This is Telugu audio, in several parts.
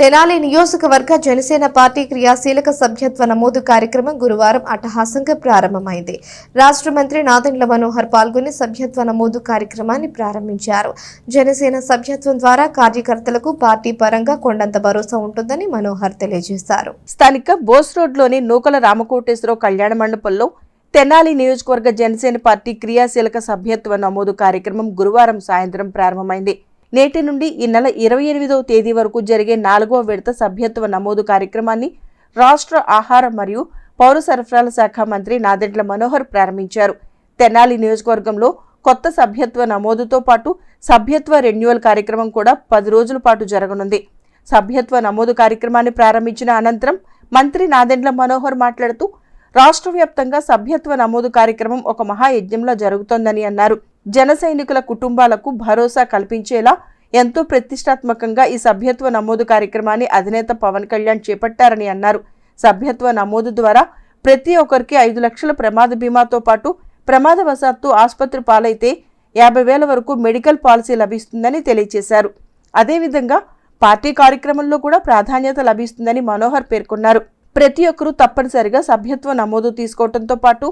తెనాలి నియోజకవర్గ జనసేన పార్టీ క్రియాశీలక సభ్యత్వ నమోదు కార్యక్రమం గురువారం అట్టహాసంగా ప్రారంభమైంది. రాష్ట్ర మంత్రి నాదెండ్ల మనోహర్ పాల్గొని సభ్యత్వ నమోదు కార్యక్రమాన్ని ప్రారంభించారు. జనసేన సభ్యత్వం ద్వారా కార్యకర్తలకు పార్టీ పరంగా కొండంత భరోసా ఉంటుందని మనోహర్ తెలియజేశారు. స్థానిక బోస్ రోడ్లోని నూకల రామకోటేశ్వరరావు కళ్యాణ మండపంలో తెనాలి నియోజకవర్గ జనసేన పార్టీ క్రియాశీలక సభ్యత్వ నమోదు కార్యక్రమం గురువారం సాయంత్రం ప్రారంభమైంది. నేటి నుండి ఈ నెల ఇరవై ఎనిమిదవ తేదీ వరకు జరిగే నాలుగవ విడత సభ్యత్వ నమోదు కార్యక్రమాన్ని రాష్ట్ర ఆహార మరియు పౌర సరఫరాల శాఖ మంత్రి నాదెండ్ల మనోహర్ ప్రారంభించారు. తెనాలి నియోజకవర్గంలో కొత్త సభ్యత్వ నమోదుతో పాటు సభ్యత్వ రెన్యువల్ కార్యక్రమం కూడా పది రోజుల పాటు జరగనుంది. సభ్యత్వ నమోదు కార్యక్రమాన్ని ప్రారంభించిన అనంతరం మంత్రి నాదెండ్ల మనోహర్ మాట్లాడుతూ రాష్ట్ర వ్యాప్తంగా సభ్యత్వ నమోదు కార్యక్రమం ఒక మహాయజ్ఞంలో జరుగుతోందని అన్నారు. జన సైనికుల కుటుంబాలకు భరోసా కల్పించేలా ఎంతో ప్రతిష్టాత్మకంగా ఈ సభ్యత్వ నమోదు కార్యక్రమాన్ని అధినేత పవన్ కళ్యాణ్ చేపట్టారని అన్నారు. సభ్యత్వ నమోదు ద్వారా ప్రతి ఒక్కరికి ఐదు లక్షల ప్రమాద బీమాతో పాటు ప్రమాదవశాత్తు ఆసుపత్రి పాలైతే యాభై వేల వరకు మెడికల్ పాలసీ లభిస్తుందని తెలియజేశారు అదేవిధంగా పార్టీ కార్యక్రమంలో కూడా ప్రాధాన్యత లభిస్తుందని మనోహర్ పేర్కొన్నారు. ప్రతి ఒక్కరూ తప్పనిసరిగా సభ్యత్వ నమోదు తీసుకోవడంతో పాటు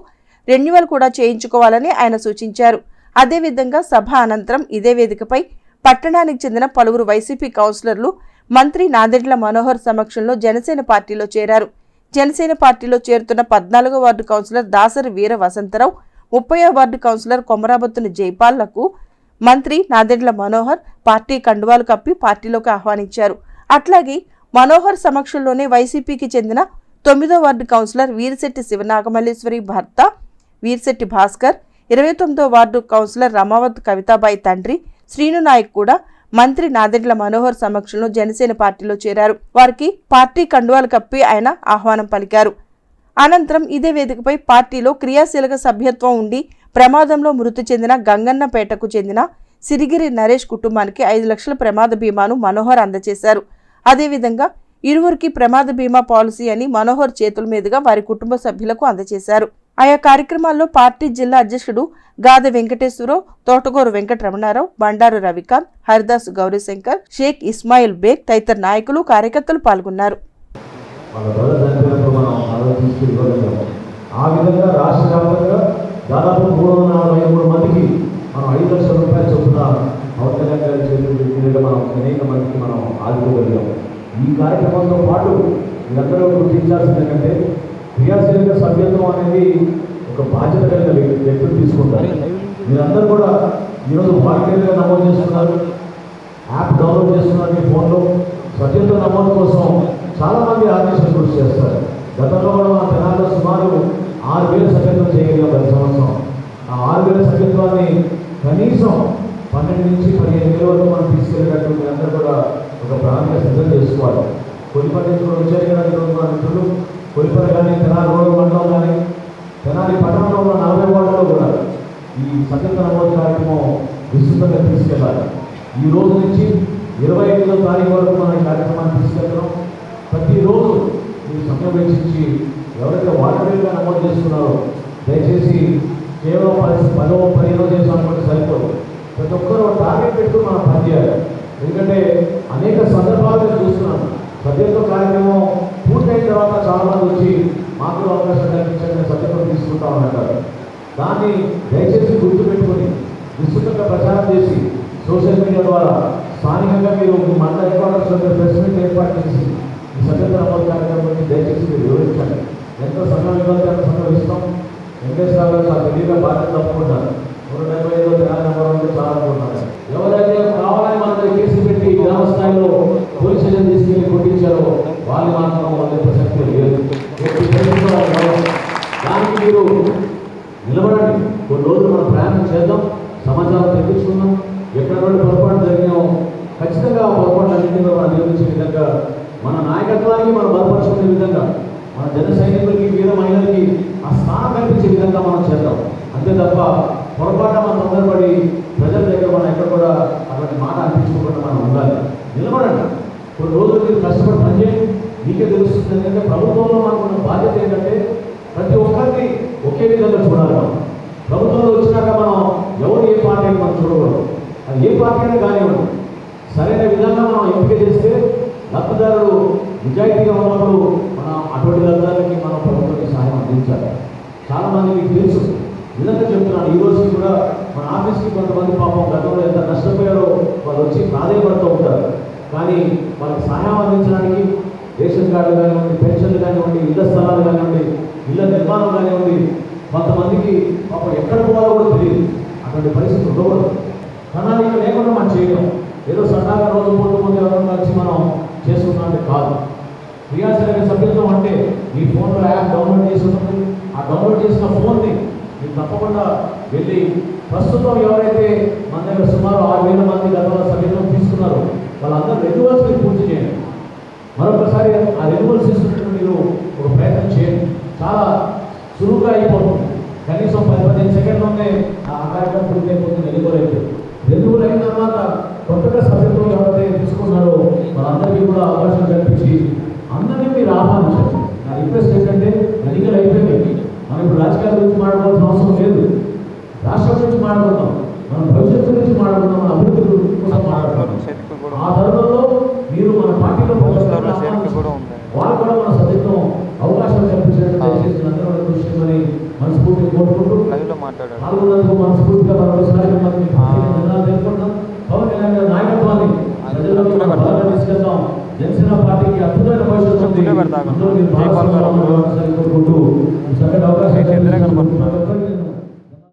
రెన్యువల్ కూడా చేయించుకోవాలని ఆయన సూచించారు. అదేవిధంగా సభ అనంతరం ఇదే వేదికపై పట్టణానికి చెందిన పలువురు వైసీపీ కౌన్సిలర్లు మంత్రి నాదెండ్ల మనోహర్ సమక్షంలో జనసేన పార్టీలో చేరారు. జనసేన పార్టీలో చేరుతున్న పద్నాలుగో వార్డు కౌన్సిలర్ దాసరి వీర వసంతరావు ముప్పయో వార్డు కౌన్సిలర్ కొమరాబత్తుని జైపాల్లకు మంత్రి నాదెండ్ల మనోహర్ పార్టీ కండువాలు కప్పి పార్టీలోకి ఆహ్వానించారు. అట్లాగే మనోహర్ సమక్షంలోనే వైసీపీకి చెందిన తొమ్మిదో వార్డు కౌన్సిలర్ వీరిశెట్టి శివనాగమల్లేశ్వరి భర్త వీరిశెట్టి భాస్కర్ ఇరవై తొమ్మిదో వార్డు కౌన్సిలర్ రమావత్ కవితాబాయి తండ్రి శ్రీను నాయక్ కూడా మంత్రి నాదెండ్ల మనోహర్ సమక్షంలో జనసేన పార్టీలో చేరారు. వారికి పార్టీ కండువాలు కప్పి ఆయన ఆహ్వానం పలికారు. అనంతరం ఇదే వేదికపై పార్టీలో క్రియాశీలక సభ్యత్వం ఉండి ప్రమాదంలో మృతి చెందిన గంగన్నపేటకు చెందిన సిరిగిరి నరేష్ కుటుంబానికి ఐదు లక్షల ప్రమాద బీమాను మనోహర్ అందజేశారు. అదేవిధంగా ఇరువురికి ప్రమాద బీమా పాలసీ అని మనోహర్ చేతుల మీదుగా వారి కుటుంబ సభ్యులకు అందజేశారు. ఆయా కార్యక్రమాల్లో పార్టీ జిల్లా అధ్యక్షుడు గాద వెంకటేశ్వరరావు తోటగూరు వెంకటరమణారావు బండారు రవికాంత్ హరిదాస్ గౌరీశంకర్ షేక్ ఇస్మాయిల్ బేగ్ తదితర నాయకులు కార్యకర్తలు పాల్గొన్నారు. ఆ విధంగా రాష్ట్ర వ్యాప్తంగా దాదాపు మూడు వందల నలభై మూడు మందికి మనం ఐదు లక్షల రూపాయలు చొప్పున పవన్ గారి మనం అనేక మందికి మనం ఆదుకోగలిగాం. ఈ కార్యక్రమంతో పాటు మీరందరూ గుర్తించాల్సింది ఏంటంటే క్రియాశీలక సభ్యత్వం అనేది ఒక బాధ్యత కలిగిన వ్యక్తి- వ్యక్తులు తీసుకుంటారు. మీరందరూ కూడా ఈరోజు వాలంటీర్గా నమోదు చేస్తున్నారు. యాప్ డౌన్లోడ్ చేస్తున్నారు మీ ఫోన్లో. సభ్యత్వ నమోదు కోసం చాలామంది ఆర్గనైజేషన్ కృషి చేస్తారు. గతంలో కూడా మన తెలంగాణ సుమారు ఆరు వేల సభ్యత్వం చేయగలిగాం ప్రతి సంవత్సరం ఆ ఆరు వేల సభ్యత్వాన్ని కనీసం పన్నెండు నుంచి పదిహేను వేల వరకు మనం తీసుకెళ్ళేటట్టు మీరందరూ కూడా ఒక ప్రణాళిక సిద్ధం చేసుకోవాలి కొలిపల్లి నుంచి కూడా వచ్చారు కదా ఈరోజు మన మిత్రులు కొలిపల్లి కానీ తెనాలి రోడ్డు మండలం కానీ తెనాలి పట్టణంలో ఉన్న నలభై వార్డులో కూడా ఈ సభ్యత్వ నమోదు కార్యక్రమం విస్తృతంగా తీసుకెళ్ళాలి ఈ రోజు నుంచి ఇరవై ఐదో తారీఖు వరకు మనం ఈ కార్యక్రమాన్ని తీసుకెళ్తున్నాం. ప్రతిరోజు మీరు సమయం వెచ్చించి ఎవరైతే వాలంటీర్గా నమోదు చేసుకున్నారో దయచేసి కేవలం పది పదో పదిహేనో చేసాం సరిపోదు. ప్రతి ఒక్కరు టార్గెట్ పెట్టుకుని మనం పనిచేయాలి. ఎందుకంటే అనేక సందర్భాలు చూస్తున్నాను. సభ్యత్వ కార్యక్రమం పూర్తయిన తర్వాత చాలామంది వచ్చి మాకు అవకాశం కల్పించండి సభ్యత్వం తీసుకుంటా ఉన్నారు. దాన్ని దయచేసి గుర్తుపెట్టుకొని విస్తృతంగా ప్రచారం చేసి సోషల్ మీడియా ద్వారా స్థానికంగా మీరు మండల హెడ్క్వార్టర్స్లో మీరు ప్రెస్ మీట్ ఏర్పాటు చేసి ఈ సభ్యత్వ నమోదు కార్యక్రమం గురించి దయచేసి మీరు వివరించండి. ఎంత సమయం ఇవ్వాలి అంత సమయం ఇస్తాం వెంకటేశ్వర గారు చాలా తెలియగా బాధ్యత తప్పుకుంటారు నూట డెబ్బై ఐదో తెలంగాణ నెంబర్ ఉంటే చాలా అనుకుంటున్నారు ఎవరైతే కావాలని మన దగ్గర కేసు పెట్టి గ్రామ స్థాయిలో పోలీస్ స్టేషన్ తీసుకెళ్ళి కొట్టించారో వాళ్ళు మాత్రం వాళ్ళ ప్రసక్తి లేదు ఎట్టి పరిస్థితుల్లో వాళ్ళు దానికి మీరు నిలబడండి కొన్ని రోజులు మనం ప్రయాణం చేద్దాం సమాచారం తెప్పించుకుందాం. ఎక్కడ నుండి పొరపాటు జరిగినామో ఖచ్చితంగా ఆ పొరపాటు అన్నింటినీ మనం నిరూపించే విధంగా మన నాయకత్వానికి మనం బలపరుచుకునే విధంగా మన జన సైనికులకి వీర మహిళలకి ఆ స్థానం కల్పించే విధంగా మనం చేద్దాం. అంతే తప్ప పొరపాటు మనం తొందరపడి ప్రజల దగ్గర మనం ఎక్కడ కూడా అలాంటి మాట అనిపించుకోకుండా మనం ఉండాలి. నిలబడండి. కొన్ని రోజులు మీరు కష్టపడి పనిచేయండి. మీకే తెలుస్తుంది ఎందుకంటే ప్రభుత్వంలో మనకున్న బాధ్యత ఏంటంటే ప్రతి ఒక్కరిని ఒకే విధంగా చూడాలి మనం. ప్రభుత్వంలో వచ్చినాక మనం ఎవరు ఏ పార్టీ అని మనం చూడకూడదు. అది ఏ పార్టీ అయినా కానివ్వండి సరైన విధంగా మనం ఎంపిక చేస్తే లబ్ధిదారులు నిజాయితీగా ఉన్నప్పుడు మన అటువంటి లబ్ధిదారులకి మనం ప్రభుత్వానికి సహాయం అందించాలి. చాలామంది మీకు తెలుసు. నిజంగా చెప్తున్నాను. ఈ రోజు కూడా మన ఆఫీస్కి కొంతమంది పాపం గతంలో ఎంత నష్టపోయారో వాళ్ళు వచ్చి ప్రాధాన్యపడుతూ ఉంటారు. కానీ వాళ్ళకి సహాయం అందించడానికి రేషన్ కార్డులు కానివ్వండి పెన్షన్లు కానివ్వండి ఇళ్ళ స్థలాలు కానివ్వండి ఇళ్ళ నిర్మాణం కానివ్వండి కొంతమందికి పాపం ఎక్కడ అటువంటి పరిస్థితి ఉండకూడదు. ప్రణాళిక లేకుండా మనం చేయడం ఏదో సరదాగా రోజు పోతూ ముందు ఎవరైనా కలిసి మనం చేసుకున్నది కాదు. క్రియాశీలక సభ్యత్వం అంటే మీ ఫోన్లో యాప్ డౌన్లోడ్ చేసి ఆ డౌన్లోడ్ చేసిన ఫోన్ని మీరు తప్పకుండా వెళ్ళి ప్రస్తుతం ఎవరైతే మన దగ్గర సుమారు ఆరు వేల మంది గతంలో సభ్యత్వం తీసుకున్నారో వాళ్ళందరూ రెన్యువల్స్ మీరు పూర్తి చేయండి. మరొకసారి ఆ రెన్యువల్స్ తీసుకుంటే మీరు ఒక ప్రయత్నం చేయండి చాలా సులువుగా అయిపోతుంది కనీసం పది పదిహేను సెకండ్లోనే ఆ కార్యక్రమం పూర్తి అయిపోతుంది రెన్యువల్ అయిపోతుంది రెన్యువల్ అయిన తర్వాత కొత్తగా సభ్యత్వం ఎవరైతే తీసుకున్నారో వాళ్ళందరికీ కూడా అవకాశం కల్పించి అందరినీ మీరు ఆహ్వానించండి. నా రిక్వెస్ట్ ఏంటంటే ఎన్నికలు అయిపోయింది మనం ఇప్పుడు రాజకీయాల గురించి మాట్లాడాల్సిన అవసరం లేదు. రాష్ట్రం గురించి మాట్లాడుకుందాం మనం భవిష్యత్తు గురించి మాట్లాడుకుందాం మన అభివృద్ధి కోసం మాట్లాడుకుందాం ఆ తరుణంలో మీరు మన పార్టీలో. వాళ్ళు కూడా మన సభ్యత్వం అవకాశం కల్పించినట్టు దయచేసి అందరూ కూడా కృషి చేయమని మనస్ఫూర్తిగా కోరుకుంటూ పాల్గొన్నందుకు మనస్ఫూర్తిగా మరొకసారి మిమ్మల్ని estado.